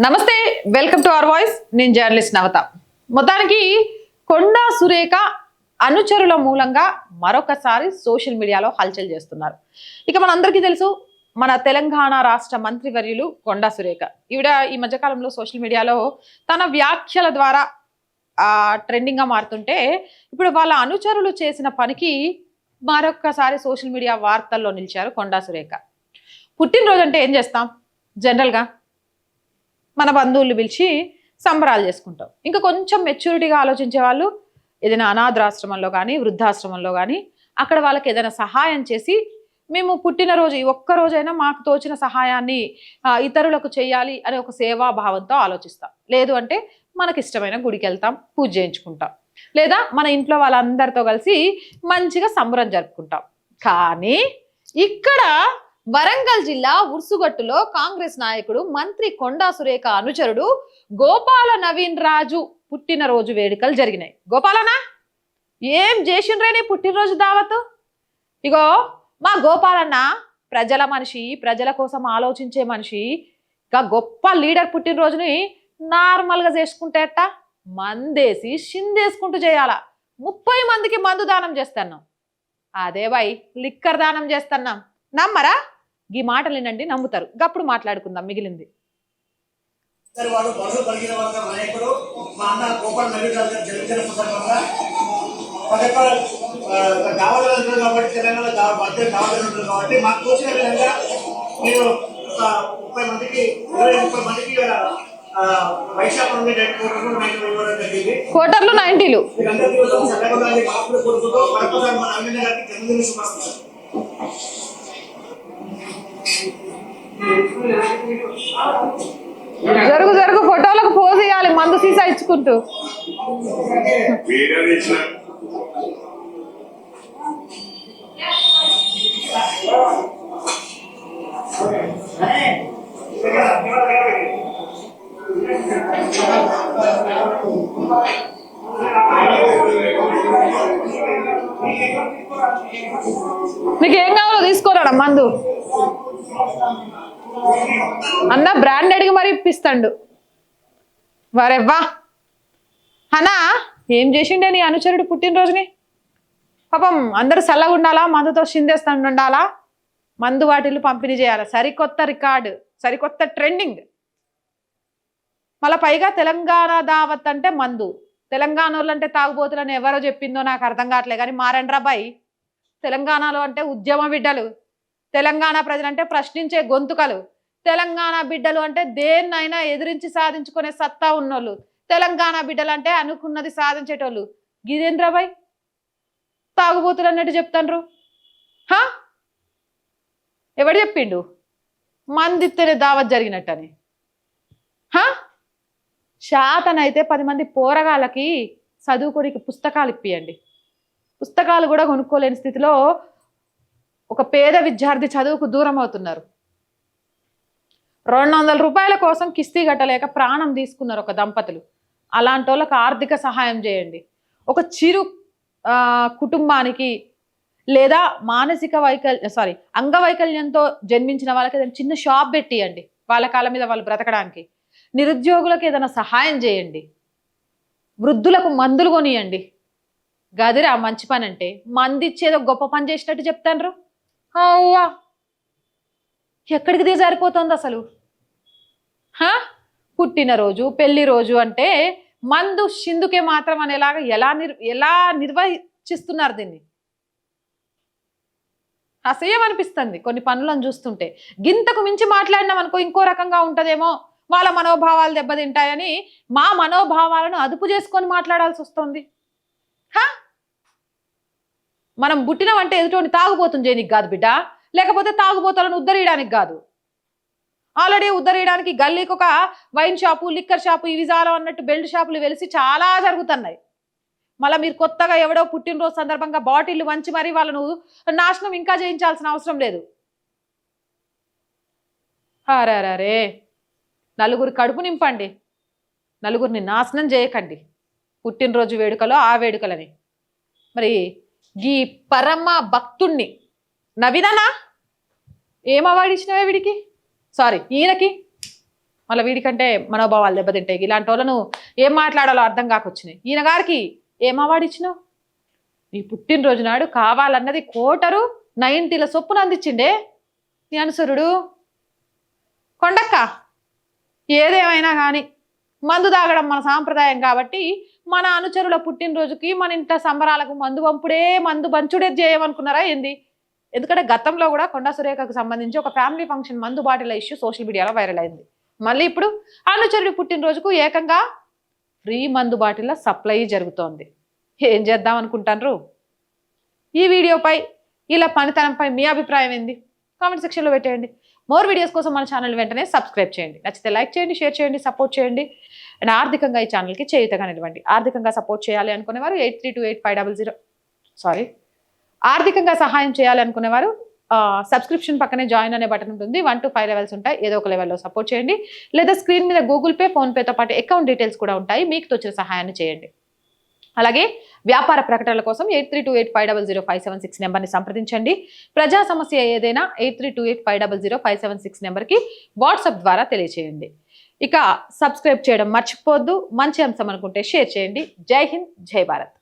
నమస్తే welcome to our voice. నేను journalist నవత. మొత్తానికి కొండా సురేఖ అనుచరుల మూలంగా మరొకసారి సోషల్ మీడియాలో హల్చల్ చేస్తున్నారు. ఇక మనందరికీ తెలుసు మన తెలంగాణ రాష్ట్ర మంత్రివర్యులు కొండా సురేఖ. ఈవిడ ఈ మధ్యకాలంలో సోషల్ మీడియాలో తన వ్యాఖ్యల ద్వారా ట్రెండింగ్గా మారుతుంటే ఇప్పుడు వాళ్ళ అనుచరులు చేసిన పనికి మరొక్కసారి సోషల్ మీడియా వార్తల్లో నిలిచారు కొండా సురేఖ. పుట్టినరోజు అంటే ఏం చేస్తాం? జనరల్గా మన బంధువులు పిలిచి సంబరాలు చేసుకుంటాం. ఇంకా కొంచెం మెచ్యూరిటీగా ఆలోచించే వాళ్ళు ఏదైనా అనాథాశ్రమంలో కానీ వృద్ధాశ్రమంలో కానీ అక్కడ వాళ్ళకి ఏదైనా సహాయం చేసి మేము పుట్టినరోజు ఈ ఒక్క రోజైనా మాకు తోచిన సహాయాన్ని ఇతరులకు చేయాలి అనే ఒక సేవాభావంతో ఆలోచిస్తాం. లేదు అంటే మనకి ఇష్టమైన గుడికి వెళ్తాం పూజ చేయించుకుంటాం. లేదా మన ఇంట్లో వాళ్ళందరితో కలిసి మంచిగా సంబరం జరుపుకుంటాం. కానీ ఇక్కడ వరంగల్ జిల్లా ఉర్సుగట్టులో కాంగ్రెస్ నాయకుడు మంత్రి కొండా సురేఖ అనుచరుడు గోపాల నవీన్ రాజు పుట్టినరోజు వేడుకలు జరిగినాయి. గోపాలనా ఏం చేసిండ్రే నీ పుట్టినరోజు దావత్? ఇగో మా గోపాలన్న ప్రజల మనిషి ప్రజల కోసం ఆలోచించే మనిషి. ఇంకా గొప్ప లీడర్ పుట్టినరోజుని నార్మల్గా చేసుకుంటే అట్ట మందేసి షిందేసుకుంటూ చేయాలా. ముప్పై మందికి మందు దానం చేస్తున్నాం. అదే వై లిక్కర్ దానం చేస్తున్నాం. నమ్మరా? ఈ మాటలు వినండి నమ్ముతారు. గప్పుడు మాట్లాడుకుందాం మిగిలింది. వాడు కలిగిన నాయకుడు మా అన్న గోపాల్ జన్మదిన సందర్భంగా కాబట్టి తెలంగాణ మధ్య కాబట్టి మాకు తోచిన విధంగా ఒక ముప్పై మందికి ఇరవై ముప్పై మందికి వైశాఖ కోటర్లు మరొకసారి మన గారికి జన్మదిన శుభాకాంక్షలు. జరుగు జరుగు ఫోటోలకు పోజ్ ఇవ్వాలి మందు సీసా ఇచ్చుకుంటూ. మీకు ఏం కావాలో తీసుకోరాడా మందు? అన్న బ్రాండెడ్గా మరి ఇప్పిస్తాడు. వరెవ్వా? అన్నా ఏం చేసిండే నీ అనుచరుడు పుట్టినరోజుని? పాపం అందరూ చల్లగా ఉండాలా? మందుతో చిందేస్తూ ఉండాలా? మందు వాటిల్లు పంపిణీ చేయాలి? సరికొత్త రికార్డు సరికొత్త ట్రెండింగ్. మళ్ళీ పైగా తెలంగాణ దావత్ అంటే మందు. తెలంగాణ వాళ్ళు అంటే తాగుబోతులని ఎవరో చెప్పిందో నాకు అర్థం కావట్లే కానీ మారండ్రాబాయ్ తెలంగాణలో అంటే ఉద్యమ బిడ్డలు. తెలంగాణ ప్రజలంటే ప్రశ్నించే గొంతుకలు. తెలంగాణ బిడ్డలు అంటే దేన్నైనా ఎదిరించి సాధించుకునే సత్తా ఉన్నోళ్ళు. తెలంగాణ బిడ్డలు అంటే అనుకున్నది సాధించేటోళ్ళు. గిరేంద్రబాయ్ తాగుబోతులు అన్నట్టు చెప్తాండ్రు. హా? ఎవడు చెప్పిండు? మందిత్తేనే దావత్ జరిగినట్టని. హా? శాతనైతే పది మంది పోరగాళ్ళకి చదువుకోనికి పుస్తకాలు ఇప్పియండి. పుస్తకాలు కూడా కొనుక్కోలేని స్థితిలో ఒక పేద విద్యార్థి చదువుకు దూరం అవుతున్నారు. రెండు వందల రూపాయల కోసం కిస్తీ కట్టలేక ప్రాణం తీసుకున్నారు ఒక దంపతులు. అలాంటి వాళ్ళకి ఆర్థిక సహాయం చేయండి. ఒక చిరు కుటుంబానికి లేదా మానసిక వైకల్య సారీ అంగవైకల్యంతో జన్మించిన వాళ్ళకి ఏదైనా చిన్న షాప్ పెట్టియండి. వాళ్ళ కాళ్ళ మీద వాళ్ళు బ్రతకడానికి. నిరుద్యోగులకు ఏదైనా సహాయం చేయండి. వృద్ధులకు మందులు కొనియండి. గదిరా మంచి పని అంటే మంది ఇచ్చేదో గొప్ప పని చేసినట్టు చెప్తాండ్రు? అవ్వా! ఎక్కడికి దిగజారిపోతుంది అసలు? హా? పుట్టినరోజు పెళ్ళి రోజు అంటే మందు సిందుకే మాత్రం అనేలాగా ఎలా నిర్ ఎలా నిర్వహిస్తున్నారు దీన్ని? అసహ్యం అనిపిస్తుంది కొన్ని పనులను చూస్తుంటే. గింతకు మించి మాట్లాడినాం అనుకో ఇంకో రకంగా ఉంటుందేమో. వాళ్ళ మనోభావాలు దెబ్బతింటాయని మా మనోభావాలను అదుపు చేసుకొని మాట్లాడాల్సి వస్తుంది మనం పుట్టినవంటే ఎదుటోని తాగుబోతుంది చేయనికి కాదు బిడ్డ. లేకపోతే తాగుబోతాలను ఉద్ధరించడానికి కాదు. ఆల్రెడీ ఉద్ధరించడానికి గల్లీకి ఒక వైన్ షాపు లిక్కర్ షాపు ఇవి చాలా అన్నట్టు బెల్ట్ షాపులు వెలిసి చాలా జరుగుతున్నాయి. మళ్ళీ మీరు కొత్తగా ఎవడో పుట్టినరోజు సందర్భంగా బాటిల్ వంచి మరి వాళ్ళను నాశనం ఇంకా చేయించాల్సిన అవసరం లేదు. అరే నలుగురి కడుపు నింపండి. నలుగురిని నాశనం చేయకండి. పుట్టినరోజు వేడుకలో ఆ వేడుకలని. మరి ఈ పరమ భక్తుణ్ణి. నవీననా? ఏం అవార్డు ఇచ్చినావే వీడికి? సారీ ఈయనకి? మళ్ళీ వీడికంటే మనోభావాలు దెబ్బతింటాయి. ఇలాంటి వాళ్ళను ఏం మాట్లాడాలో అర్థం కాకొచ్చినాయి. ఈయన గారికి ఏం అవార్డు ఇచ్చినావు? నీ పుట్టినరోజు నాడు కావాలన్నది కోటరు నైన్టీల సొప్పున అందించిండే నీ అనుసరుడు. కొండక్క ఏదేమైనా కానీ మందు తాగడం మన సాంప్రదాయం కాబట్టి మన అనుచరుల పుట్టినరోజుకి మన ఇంట్లో సంబరాలకు మందు పంపుడే మందు బంచుడే చేయమనుకున్నారా ఏంది? ఎందుకంటే గతంలో కూడా కొండా సురేఖకు సంబంధించి ఒక ఫ్యామిలీ ఫంక్షన్ మందు బాటిల ఇష్యూ సోషల్ మీడియాలో వైరల్ అయింది. మళ్ళీ ఇప్పుడు అనుచరుడి పుట్టినరోజుకు ఏకంగా ఫ్రీ మందు బాటిల సప్లై జరుగుతోంది. ఏం చేద్దాం అనుకుంటారు ఈ వీడియోపై ఇలా పనితనంపై మీ అభిప్రాయం ఏంది? కామెంట్ సెక్షన్లో పెట్టేయండి. మోర్ వీడియోస్ కోసం మన ఛానల్ వెంటనే సబ్స్క్రైబ్ చేయండి. నచ్చితే లైక్ చేయండి షేర్ చేయండి సపోర్ట్ చేయండి. అండ్ ఆర్థికంగా ఈ ఛానల్కి చేయుతగా నిలవండి ఆర్థికంగా సపోర్ట్ చేయాలి అనుకునేవారు eight three two eight five double zero sorry ఆర్థికంగా సహాయం చేయాలనుకునేవారు సబ్స్క్రిప్షన్ పక్కనే జాయిన్ అనే బటన్ ఉంటుంది. వన్ టు ఫైవ్ లెవెల్స్ ఉంటాయి. ఏదో ఒక లెవెల్లో సపోర్ట్ చేయండి. లేదా స్క్రీన్ మీద గూగుల్ పే ఫోన్పేతో పాటు అకౌంట్ డీటెయిల్స్ కూడా ఉంటాయి. మీకు తోచిన సహాయాన్ని చేయండి. అలాగే వ్యాపార ప్రకటనల కోసం eight three two eight five double zero five seven six నెంబర్ని సంప్రదించండి. ప్రజా సమస్య ఏదైనా eight three two eight five double zero five seven six నెంబర్కి వాట్సాప్ ద్వారా తెలియచేయండి. ఇక సబ్స్క్రైబ్ చేయడం మర్చిపోవద్దు. మంచి అంశం అనుకుంటే షేర్ చేయండి. జై హింద్ జై భారత్.